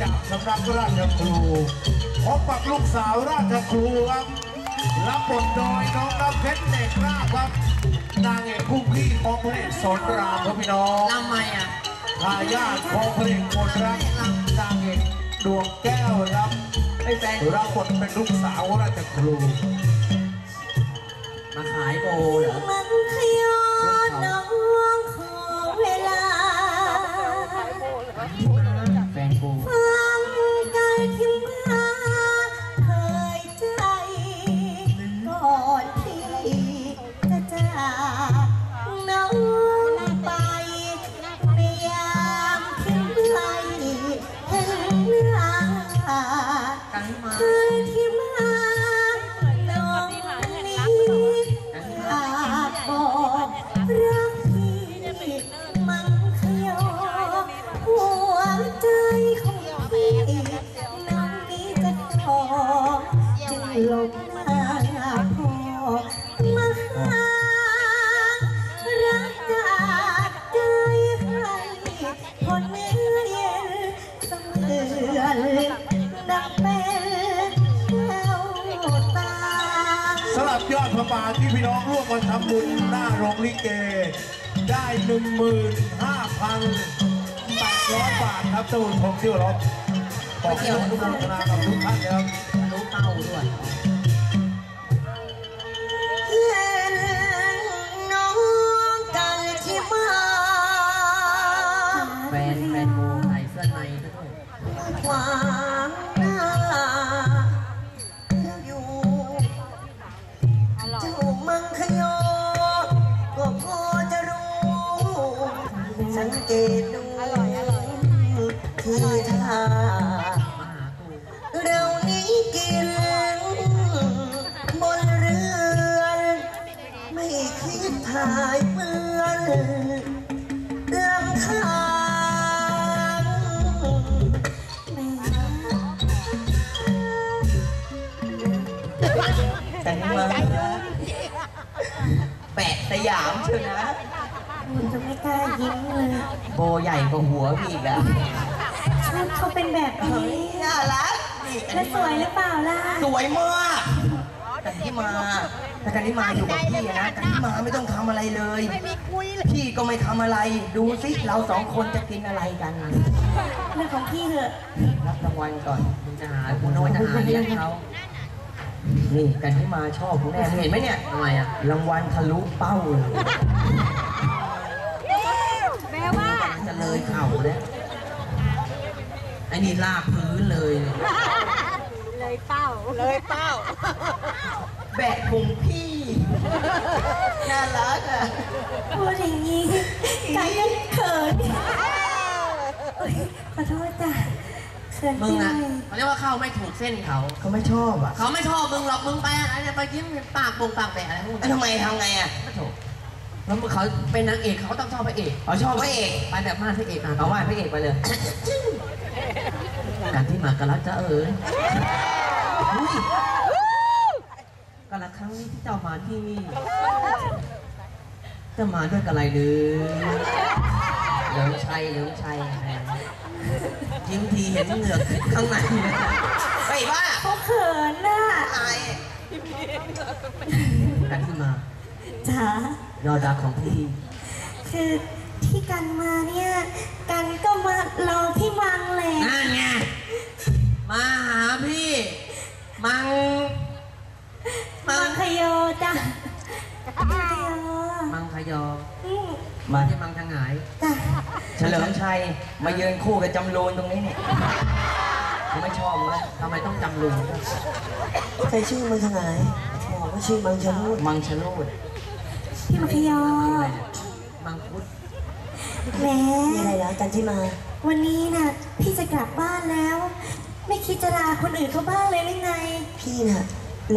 จากสำนักราชครูพบกับลูกสาวราชครูครับรับบทโดยน้องน้ำเพชรเด็กราชครับ นางเอกคู่พี่ของพระเอกสอนรามครับพี่น้องลำไมอะทายาทของพระเอกมนรักนางเอกดวงแก้วครับไอ้แฟนรับบทเป็นลูกสาวราชครูมาขายโบเหรอ จึงหลบหน้าพ่อมาหารักจากใจให้คนเนื้อเย็นเสมือนดังเป็นแก้วตา สำหรับยอดพระบาทที่พี่น้องร่วมกันทำบุญหน้าโรงลิเก ได้หนึ่งหมื่นห้าพันแปดร้อยบาทครับตูนผมชื่อรบขอบคุณทุกคนนะกับทุกท่านนะครับ รู้เป้ายเปื้อนลำคาญแต่มาแปะสยามเชียวนะคุณจะไม่กล้ายิ้มเลยโบใหญ่กว่าหัวพี่อีกอะชุดเขาเป็นแบบนี้น่ารักนี่กันแล้วสวยหรือเปล่าล่ะ สวยมาก กันที่มาถ้ากันที่มาอยู่กับพี่อะนะกันที่มาไม่ต้องทำอะไรเลยพี่ก็ไม่ทำอะไร ดูสิเราสองคนจะกินอะไรกันเรื่องของพี่เถอะรับรางวัลก่อนคุณจะหาคุณโน้ตจะหาเลี้ยงเขานี่กันที่มาชอบคุณแน่เห็นไหมเนี่ยทำไมอะรางวัลทะลุเป้าเลยแม่ว่าจะเลยเข่าแล้วไอ้นี่ลากพื้นเลย เลยเป้าเลยเป้า แบกพุงพี่ น่ารักอะพูดอย่างนี้กันก็เขินเอ้ยขอโทษจ้ะเขินมึไปงหน่อะอยเขาเรียกว่าเข้าไม่ถูกเส้นเขา เขาไม่ชอบอะเขาไม่ชอบมึงหรอกมึงไปอะไรเนี่ยไปยิ้มปากปงปากแปะอะไรพวกแล้วนั้นทำไมทำไงอะไม่ถูกแล้วเขาเป็นนางเอกเขาก็ต้องชอบพระเอกอ๋อชอบพระเอกไปแบบมาดพระเอกอะเอาว่าพระเอกไปเลย การที่มากระลักจะเอ๋ยอุ้ย กระลักครั้งนี้ที่เจ้ามาที่นี่จะมาด้วยกับอะไรหรือเหลิมชัยเหลิมชัยยิ้มทีเห็นเหงือกข้างในเลยเฮ้ยบ้าเขาเขินน่ะอายกันที่มาจ๋ายอดรักของพี่ คือที่กันมาเนี่ย กันก็มารอพี่มังแหละนั่นไงมาหาพี่ มัง มัมังงคโยจ้ะมังคโยมังคยออืมมาที่มังทางหายจ้ะเฉลิมชัยมายืนคู่กับจำรูนตรงนี้เนี่ยเขาไม่ชอบเลยทำไมต้องจำลุงใครชื่อมังขงายบอกว่าชื่อมังชะลูดมังชะลูดพี่มังคโยมังคุดแหมมีอะไรนะกันที่มา วันนี้น่ะพี่จะกลับบ้านแล้ว ไม่คิดจะลาคนอื่นเขาบ้างเลยหรือไง พี่น่ะ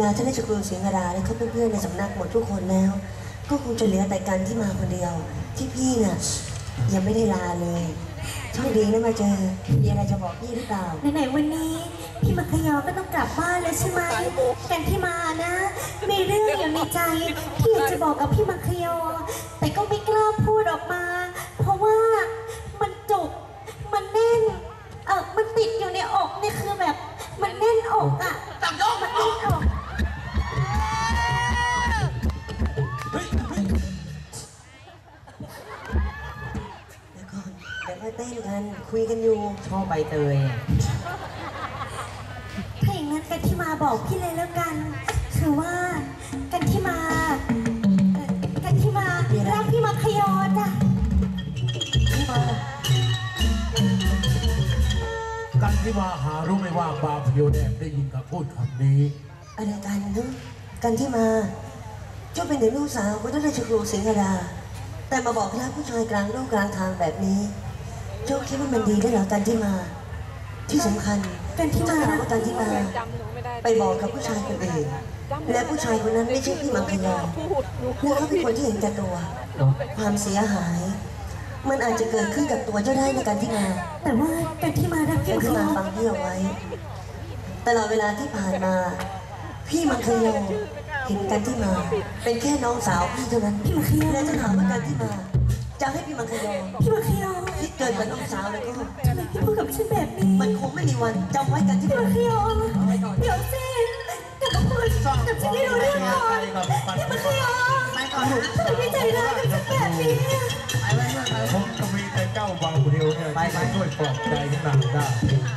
ลาท่านราชครูสิงห์ราและเขาเพื่อนๆในสำนักหมดทุกคนแล้ว ก็คงจะเหลือแต่กันที่มาคนเดียว ที่พี่น่ะยังไม่ได้ลาเลยโชคดีนะมาเจอมีอะไรจะบอกพี่หรือเปล่า ไหนๆวันนี้ พี่มังคยอก็ต้องกลับบ้านแล้วใช่ไหมกันที่มานะ มีเรื่องอยู่ในใจที่อยากจะบอกกับพี่มังค คุยกันคุยกันอยู่ชอบใบเตยถ้าอย่างนั้นกันที่มาบอกพี่เลยแล้วกัน คือว่ากันที่มาเอ่อกันที่มารักพี่มาขยอจ้ะที่มากันที่มาหารู้ไหมว่าบาพยแดงได้ยินกับพูดคำนี้ อะไรกันเนอะกันที่มา เจ้าเป็นเด็กลูกสาวของท่านราชครูสิงหรา แต่มาบอกรักผู้ชายกลางโลกกลางทางแบบนี้ เจ้าคิดว่ามันดีได้เหรอกันที่มา ที่สำคัญกันที่มาเจ้าถามว่ากันที่มา ไปบอกกับผู้ชายคนอื่นและผู้ชายคนนั้นไม่ใช่พี่มังคยอแล้วเขาเป็นคนที่เห็นแก่ตัว ความเสียหาย มันอาจจะเกิดขึ้นกับตัวเจ้าได้ในการที่มา แต่ว่ากันที่มารักพี่กันมาขที่ยมาอฟังพี่เอาไว้ ตลอดเวลาที่ผ่านมา พี่มังคยอเห็นกันที่มา เป็นแค่น้องสาวพี่เท่านั้นพี่มังคยอและจะถามว่ากันที่มาจะให้พี่มังคยอพี่มาขยอ คิดเกินกับน้องสาวแล้วก็ทำไมพี่พูดกับฉันแบบนี้มันคงไม่มีวันจำไว้กันที่พี่มามาขยอเดี๋ยวสิกลับมาพูดกับฉันให้รู้เรื่องก่อนพี่มาขยอทำไมพี่ใจร้ายกับฉันแบบนี้ผมจะมีแต่เจ้าบาเพียวเนี่ยที่จะช่วยปลอบใจนางได้